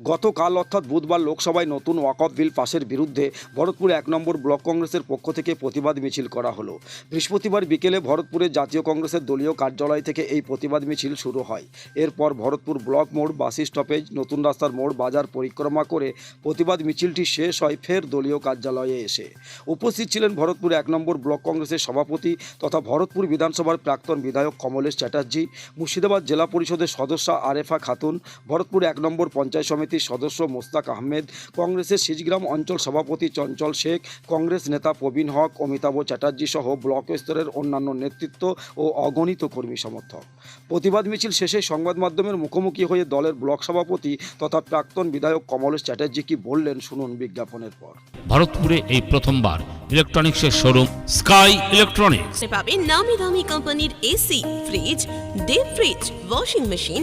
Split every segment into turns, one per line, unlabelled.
গতকাল অর্থাৎ বুধবার লোকসভায় নতুন ওয়াকফ বিল পাশের বিরুদ্ধে ভরতপুর এক নম্বর ব্লক কংগ্রেসের পক্ষ থেকে প্রতিবাদ মিছিল করা হলো। বৃহস্পতিবার বিকেলে ভরতপুরের জাতীয় কংগ্রেসের দলীয় কার্যালয় থেকে এই প্রতিবাদ মিছিল শুরু হয়। এরপর ভরতপুর ব্লক মোড়, বাস স্টপেজ, নতুন রাস্তার মোড়, বাজার পরিক্রমা করে প্রতিবাদ মিছিলটি শেষ হয়, ফের দলীয় কার্যালয়ে এসে। উপস্থিত ছিলেন ভরতপুর এক নম্বর ব্লক কংগ্রেসের সভাপতি তথা ভরতপুর বিধানসভার প্রাক্তন বিধায়ক কমলেশ চ্যাটার্জি, মুর্শিদাবাদ জেলা পরিষদের সদস্য আরেফা খাতুন, ভরতপুর এক নম্বর পঞ্চায়েত সমিতির সদস্য মোস্তাক আহমেদ কংগ্রেসের সিজগ্রাম অঞ্চল সভাপতি চঞ্চল শেখ কংগ্রেস নেতা প্রবীণ হক অমিতাভ চ্যাটার্জি সহ ব্লক স্তরের অন্যান্য নেতৃত্ব ও অগণিত কর্মী সমর্থক। প্রতিবাদ মিছিল শেষে সংবাদ মাধ্যমের মুখোমুখি হয়ে দলের ব্লক সভাপতি তথা প্রাক্তন বিধায়ক কমলেশ চ্যাটার্জি কি বললেন শুনুন বিজ্ঞাপনের পর।
ভারতপুরে এই প্রথমবার ইলেকট্রনিক্সের শোরুম স্কাই ইলেকট্রনিক্স।
পাবেন নামি দামি কোম্পানির AC fridge deep fridge washing machine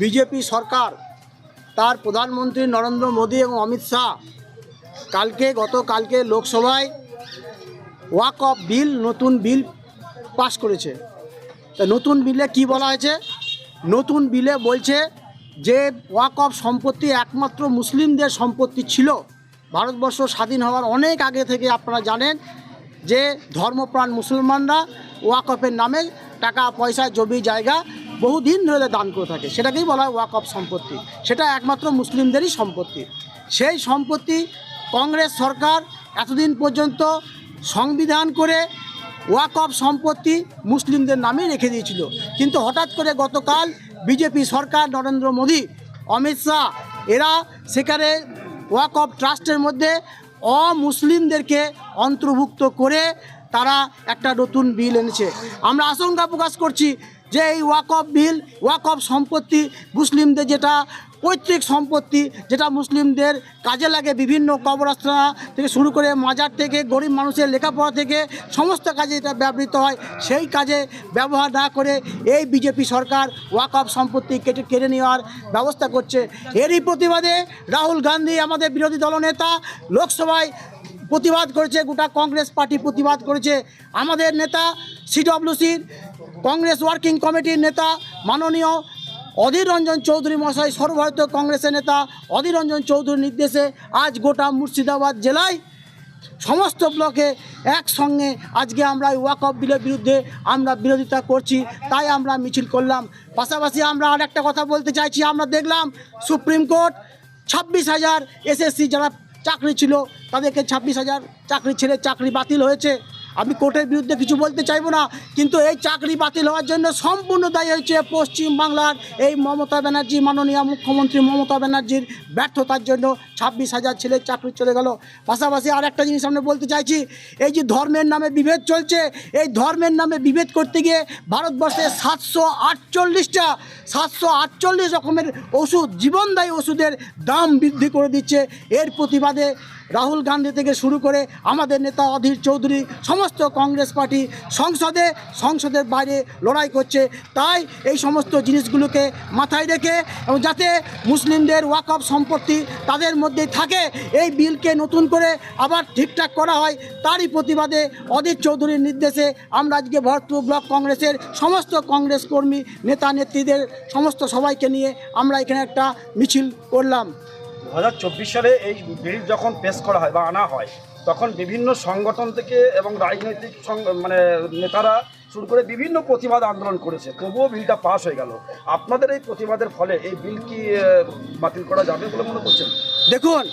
BJP সরকার, তার প্রধানমন্ত্রী নরেন্দ্র মোদী এবং অমিত শাহ, কালকে, গতকালকে লোকসভায় ওয়াক অফ বিল, নতুন বিল পাস করেছে। তা নতুন বিলে কি বলা হয়েছে? নতুন বিলে বলছে যে ওয়াক অফ সম্পত্তি একমাত্র মুসলিমদের সম্পত্তি ছিল। ভারতবর্ষ স্বাধীন হওয়ার অনেক আগে থেকে আপনারা জানেন যে ধর্মপ্রাণ মুসলমানরা ওয়াকফের নামে টাকা, পয়সা, জমি, জায়গা বহুদিন ধরে দান করে থাকে। সেটাকেই বলা হয় ওয়াকফ সম্পত্তি। সেটা একমাত্র মুসলিমদেরই সম্পত্তি। সেই সম্পত্তি কংগ্রেস সরকার এতদিন পর্যন্ত সংবিধান করে ওয়াকফ সম্পত্তি মুসলিমদের নামে রেখে দিয়েছিল। কিন্তু হঠাৎ করে গতকাল বিজেপি সরকার নরেন্দ্র মোদী, অমিত শাহ, এরা সেখানে ওয়াকফ ট্রাস্টের মধ্যে অমুসলিমদেরকে অন্তর্ভুক্ত করে তারা একটা নতুন বিল এনেছে। আমরা আশঙ্কা প্রকাশ করছি যে এই ওয়াকফ বিল, ওয়াকফ সম্পত্তি মুসলিমদের যেটা পৈতৃক সম্পত্তি যেটা মুসলিমদের কাজে লাগে বিভিন্ন কবরস্থানা থেকে শুরু করে মাজার থেকে, গরিব মানুষের লেখাপড়া থেকে সমস্ত কাজে এটা ব্যবহৃত হয়। সেই কাজে ব্যবহার না করে এই বিজেপি সরকার ওয়াকফ সম্পত্তি কেটে, কেড়ে নেওয়ার ব্যবস্থা করছে। এরই প্রতিবাদে রাহুল গান্ধী আমাদের বিরোধী দলনেতা লোকসভায় প্রতিবাদ করেছে, গোটা কংগ্রেস পার্টি প্রতিবাদ করেছে। আমাদের নেতা সিডব্লিউসির কংগ্রেস ওয়ার্কিং কমিটির নেতা মাননীয় অধীর রঞ্জন চৌধুরী মশাই সর্বভারতীয় কংগ্রেসের নেতা অধীর রঞ্জন চৌধুরীর নির্দেশে আজ গোটা মুর্শিদাবাদ জেলায় সমস্ত ব্লকে একসঙ্গে আজকে আমরা এই ওয়াকফ বিলের বিরুদ্ধে আমরা বিরোধিতা করছি, তাই আমরা মিছিল করলাম। পাশাপাশি আমরা আর একটা কথা বলতে চাইছি, আমরা দেখলাম সুপ্রিম কোর্ট ছাব্বিশ হাজার এসএসসি যারা চাকরি ছিল, তাদেরকে ছাব্বিশ হাজার চাকরি ছেড়ে চাকরি বাতিল হয়েছে। আমি কোর্টের বিরুদ্ধে কিছু বলতে চাইব না, কিন্তু এই চাকরি বাতিল হওয়ার জন্য সম্পূর্ণ দায়ী হয়েছে পশ্চিম বাংলার এই মমতা ব্যানার্জি, মাননীয় মুখ্যমন্ত্রী মমতা ব্যানার্জির ব্যর্থতার জন্য ছাব্বিশ হাজার ছেলের চাকরি চলে গেল। পাশাপাশি আর একটা জিনিস আমরা বলতে চাইছি, এই যে ধর্মের নামে বিভেদ চলছে, এই ধর্মের নামে বিভেদ করতে গিয়ে ভারতবর্ষে সাতশো আটচল্লিশটা, সাতশো আটচল্লিশ রকমের ওষুধ, জীবনদায়ী ওষুধের দাম বৃদ্ধি করে দিচ্ছে। এর প্রতিবাদে রাহুল গান্ধী থেকে শুরু করে আমাদের নেতা অধীর চৌধুরী, সমস্ত কংগ্রেস পার্টি সংসদে, সংসদের বাইরে লড়াই করছে। তাই এই সমস্ত জিনিসগুলোকে মাথায় রেখে এবং যাতে মুসলিমদের ওয়াকফ সম্পত্তি তাদের মধ্যে থাকে, এই বিলকে নতুন করে আবার ঠিকঠাক করা হয়, তারই প্রতিবাদে অধীর চৌধুরীর নির্দেশে আমরা আজকে ভরতপুর ব্লক কংগ্রেসের সমস্ত কংগ্রেস কর্মী নেতা নেত্রীদের সমস্ত সবাইকে নিয়ে আমরা এখানে একটা মিছিল করলাম।
দু হাজার চব্বিশ সালে এই বিল যখন পেশ করা হয় বা আনা হয়, তখন বিভিন্ন সংগঠন থেকে এবং রাজনৈতিক মানে নেতারা শুরু করে বিভিন্ন প্রতিবাদ আন্দোলন করেছে। তবুও বিলটা পাস হয়ে গেল। আপনাদের এই প্রতিবাদের ফলে এই বিল কি বাতিল করা যাবে বলে মনে করছেন?
দেখুন,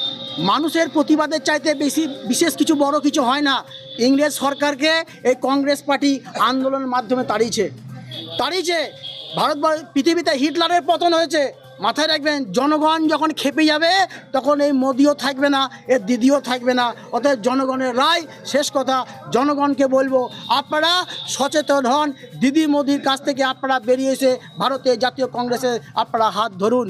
মানুষের প্রতিবাদের চাইতে বেশি, বিশেষ কিছু বড় কিছু হয় না। ইংরেজ সরকারকে এই কংগ্রেস পার্টি আন্দোলনের মাধ্যমে তাড়িয়েছে। তাড়িয়েছে। ভারত পৃথিবীতে হিটলারের পতন হয়েছে। মাথায় রাখবেন, জনগণ যখন খেপে যাবে, তখন এই মোদিও থাকবে না, এর দিদিও থাকবে না। অতএব জনগণের রায়, শেষ কথা, জনগণকে বলব, আপনারা সচেতন হন। দিদি মোদির কাছ থেকে আপনারা বেরিয়ে এসে জাতীয় কংগ্রেসে আপনারা হাত ধরুন।